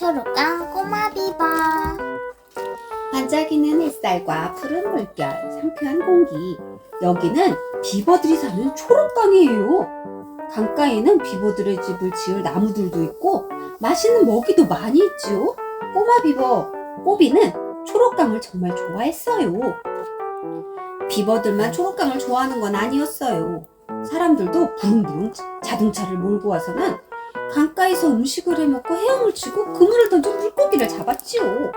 초록강 꼬마 비버 반짝이는 햇살과 푸른 물결, 상쾌한 공기. 여기는 비버들이 사는 초록강이에요. 강가에는 비버들의 집을 지을 나무들도 있고 맛있는 먹이도 많이 있지요. 꼬마 비버 꼬비는 초록강을 정말 좋아했어요. 비버들만 초록강을 좋아하는 건 아니었어요. 사람들도 부릉부릉 자동차를 몰고 와서는 강가에서 음식을 해먹고 헤엄을 치고 그물을 던져 물고기를 잡았지요.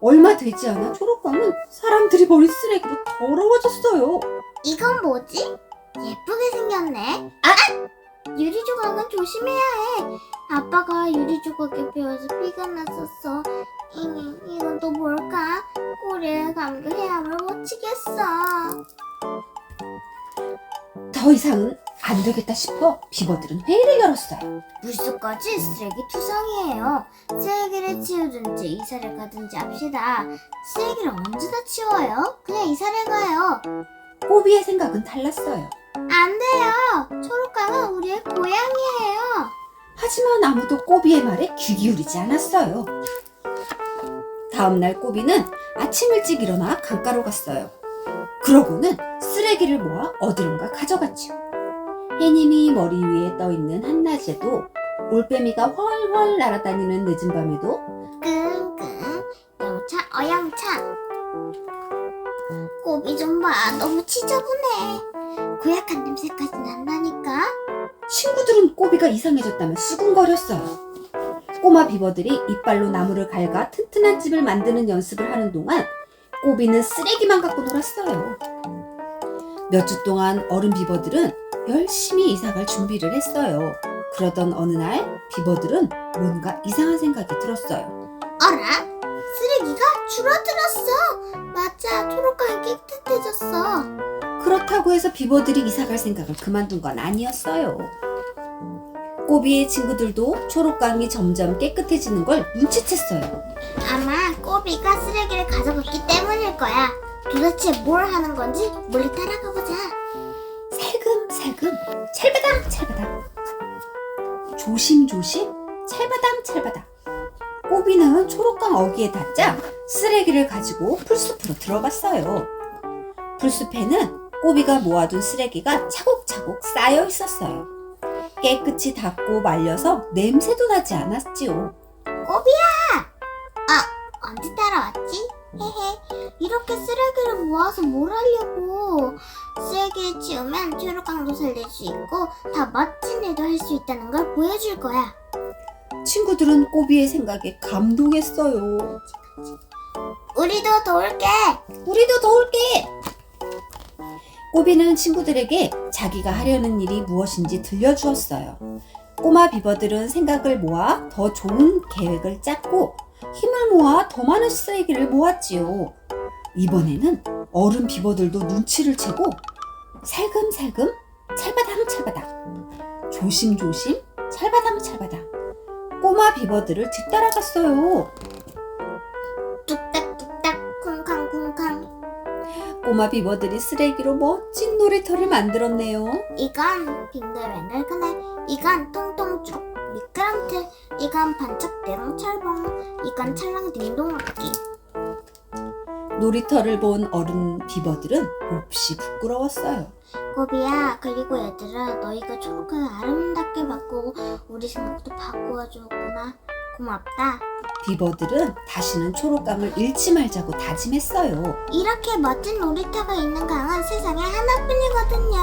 얼마 되지 않아 초록강은 사람들이 버린 쓰레기로 더러워졌어요. 이건 뭐지? 예쁘게 생겼네 아! 유리 조각은 조심해야 해 아빠가 유리 조각에 베어서 피가 났었어 잉, 이건 또 뭘까? 꼬리에 감겨 헤엄을 못 치겠어 더 이상은 안 되겠다 싶어 비버들은 회의를 열었어요. 물속까지 쓰레기 투성이에요. 쓰레기를 치우든지 이사를 가든지 합시다. 쓰레기를 언제 다 치워요? 그냥 이사를 가요. 꼬비의 생각은 달랐어요. 안 돼요. 초록강은 우리의 고향이에요. 하지만 아무도 꼬비의 말에 귀 기울이지 않았어요. 다음날 꼬비는 아침 일찍 일어나 강가로 갔어요. 그러고는 쓰레기를 모아 어디론가 가져갔죠. 해님이 머리 위에 떠 있는 한낮에도 올빼미가 훨훨 날아다니는 늦은 밤에도 끙끙 영차 어영차. 꼬비 좀 봐. 너무 지저분해. 고약한 냄새까지 난다니까. 친구들은 꼬비가 이상해졌다며 수군거렸어요. 꼬마 비버들이 이빨로 나무를 갉아 튼튼한 집을 만드는 연습을 하는 동안 꼬비는 쓰레기만 갖고 놀았어요. 몇 주 동안 어른 비버들은 열심히 이사갈 준비를 했어요. 그러던 어느 날 비버들은 뭔가 이상한 생각이 들었어요. 어라? 쓰레기가 줄어들었어. 맞아. 초록강이 깨끗해졌어. 그렇다고 해서 비버들이 이사갈 생각을 그만둔 건 아니었어요. 꼬비의 친구들도 초록강이 점점 깨끗해지는 걸 눈치챘어요. 아마 꼬비가 쓰레기를 가져갔기 때문일 거야. 도대체 뭘 하는 건지 몰래 따라가 보자. 찰바당 찰바당 조심조심 찰바당 찰바당 꼬비는 초록강 어귀에 닿자 쓰레기를 가지고 풀숲으로 들어갔어요. 풀숲에는 꼬비가 모아둔 쓰레기가 차곡차곡 쌓여 있었어요. 깨끗이 닦고 말려서 냄새도 나지 않았지요. 꼬비야! 아, 언제 따라왔지? 헤헤, 이렇게 쓰레기를 모아서 뭘 하려고? 쓰레기를 치우면 초록강도 살릴 수 있고 더 멋진 일도 할 수 있다는 걸 보여줄 거야. 친구들은 꼬비의 생각에 감동했어요. 우리도 도울게. 우리도 도울게. 꼬비는 친구들에게 자기가 하려는 일이 무엇인지 들려주었어요. 꼬마 비버들은 생각을 모아 더 좋은 계획을 짰고 힘을 모아 더 많은 쓰레기를 모았지요. 이번에는 어른 비버들도 눈치를 채고 살금살금 찰바당 조심조심 찰바당 꼬마 비버들을 뒤따라갔어요. 뚝딱뚝딱 쿵쾅쿵쾅. 꼬마 비버들이 쓰레기로 멋진 놀이터를 만들었네요. 이건 빙글뱅글 그네. 이건 통통쭉 미끄럼틀. 이건 반짝 대롱 철봉. 이건 찰랑 딩동 악기. 놀이터를 본 어른 비버들은 몹시 부끄러웠어요. 꼬비야 그리고 얘들아 너희가 초록을 아름답게 바꾸고 우리 생각도 바꾸어 주었구나 고맙다 비버들은 다시는 초록강을 잃지 말자고 다짐했어요. 이렇게 멋진 놀이터가 있는 강은 세상에 하나뿐이거든요